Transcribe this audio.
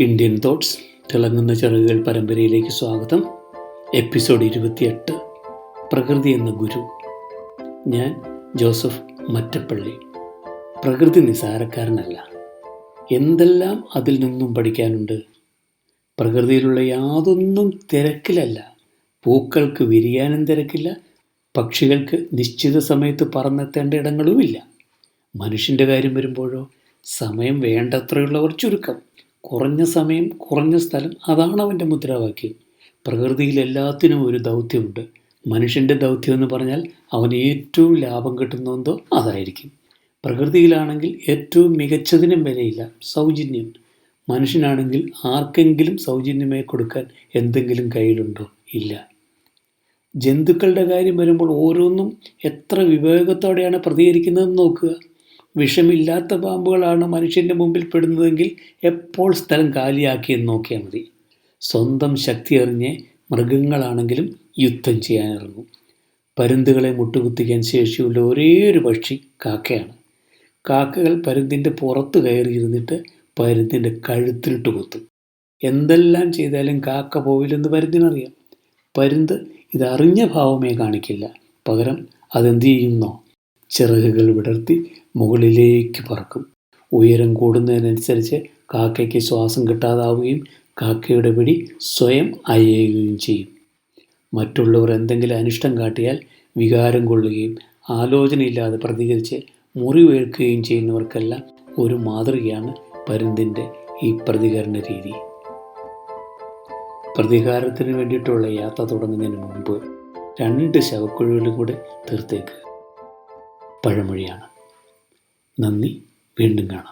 Indian thoughts തിളങ്ങുന്ന ചിറകുകൾ പരമ്പരയിലേക്ക് സ്വാഗതം. എപ്പിസോഡ് ഇരുപത്തിയെട്ട് പ്രകൃതി എന്ന ഗുരു. ഞാൻ ജോസഫ് മറ്റപ്പള്ളി. പ്രകൃതി നിസാരക്കാരനല്ല. എന്തെല്ലാം അതിൽ നിന്നും പഠിക്കാനുണ്ട്? പ്രകൃതിയിലുള്ള യാതൊന്നും തിരക്കിലല്ല. പൂക്കൾക്ക് വിരിയാനും തിരക്കില്ല. പക്ഷികൾക്ക് നിശ്ചിത സമയത്ത് പറന്നെത്തേണ്ട ഇടങ്ങളുമില്ല. മനുഷ്യന്റെ കാര്യം വരുമ്പോഴോ സമയം വേണ്ടത്രയുള്ളവർ ചുരുക്കം. കുറഞ്ഞ സമയം കുറഞ്ഞ സ്ഥലം അതാണ് അവന്റെ മുദ്രാവാക്യം. പ്രകൃതിയിൽ എല്ലാത്തിനും ഒരു ദൗത്യമുണ്ട്. മനുഷ്യന്റെ ദൗത്യം എന്ന് പറഞ്ഞാൽ അവൻ ഏറ്റവും ലാഭം കിട്ടുന്നതെന്തോ അതായിരിക്കും പ്രകൃതിയിലാണെങ്കിൽ ഏറ്റവും മികച്ചതിനും വിലയില്ല സൗജന്യം. മനുഷ്യനാണെങ്കിൽ ആർക്കെങ്കിലും സൗജന്യമായി കൊടുക്കാൻ എന്തെങ്കിലും കയ്യിലുണ്ടോ? ഇല്ല. ജന്തുക്കളുടെ കാര്യം വരുമ്പോൾ ഓരോന്നും എത്ര വിവേകത്തോടെയാണ് പ്രതികരിക്കുന്നതെന്ന് നോക്കുക. വിഷമില്ലാത്ത പാമ്പുകളാണ് മനുഷ്യന്റെ മുമ്പിൽ പെടുന്നതെങ്കിൽ എപ്പോൾ സ്ഥലം കാലിയാക്കിയെന്ന് നോക്കിയാൽ മതി. സ്വന്തം ശക്തി അറിഞ്ഞ് മൃഗങ്ങളാണെങ്കിലും യുദ്ധം ചെയ്യാനിറങ്ങും പരുന്തുകളെ മുട്ടുകുത്തിക്കാൻ ശേഷിയുള്ള ഒരേ ഒരു പക്ഷി കാക്കയാണ്. കാക്കകൾ പരുന്തിന്റെ പുറത്ത് കയറിയിരുന്നിട്ട് പരുന്തിന്റെ കഴുത്തിലിട്ട് കുത്തും. എന്തെല്ലാം ചെയ്താലും കാക്ക പോവില്ലെന്ന് പരുന്തിനറിയാം. പരുന്ത് ഇതറിഞ്ഞ ഭാവമേ കാണിക്കില്ല. പകരം അതെന്ത് ചെയ്യുന്നോ? ചിറകുകൾ വിടർത്തി മുകളിലേക്ക് പറക്കും. ഉയരം കൂടുന്നതിനനുസരിച്ച് കാക്കയ്ക്ക് ശ്വാസം കിട്ടാതാവുകയും കാക്കയുടെ പിടി സ്വയം അയയുകയും ചെയ്യും. മറ്റുള്ളവർ എന്തെങ്കിലും അനിഷ്ടം കാട്ടിയാൽ വികാരം കൊള്ളുകയും ആലോചനയില്ലാതെ പ്രതികരിച്ച് മുറിവേൽക്കുകയും ചെയ്യുന്നവർക്കെല്ലാം ഒരു മാതൃകയാണ് പരുന്തിന്റെ ഈ പ്രതികരണ രീതി. പ്രതികാരത്തിന് വേണ്ടിയിട്ടുള്ള യാത്ര തുടങ്ങുന്നതിന് മുമ്പ് രണ്ട് ശവക്കുഴികളും കൂടെ തീർത്തേക്ക്. പഴമൊഴിയാണ്. നന്ദി വീണ്ടും കാണാം.